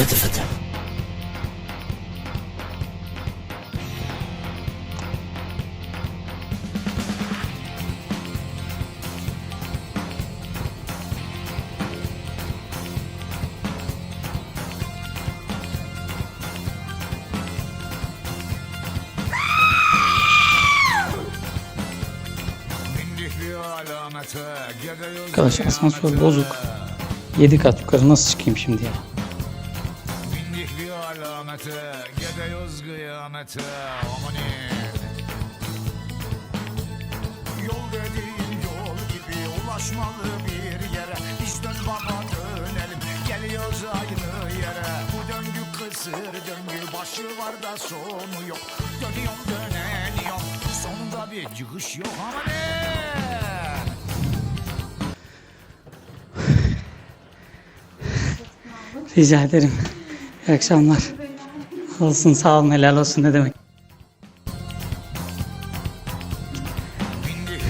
fıtı fıtı. Arkadaş asansör bozuk. 7 kat yukarı nasıl çıkayım şimdi ya? Bir alamete, gidiyoruz kıyamete, amanin. Yol dediğin yol gibi ulaşmalı bir yere Biz dön baba dönelim, geliyoruz aynı yere Bu döngü kısır döngü, başı var da sonu yok Dönüyorum döneniyorum, sonunda bir çıkış yok amanin. Rica ederim. İyi akşamlar. Olsun sağ olun helal olsun ne demek. Bindik.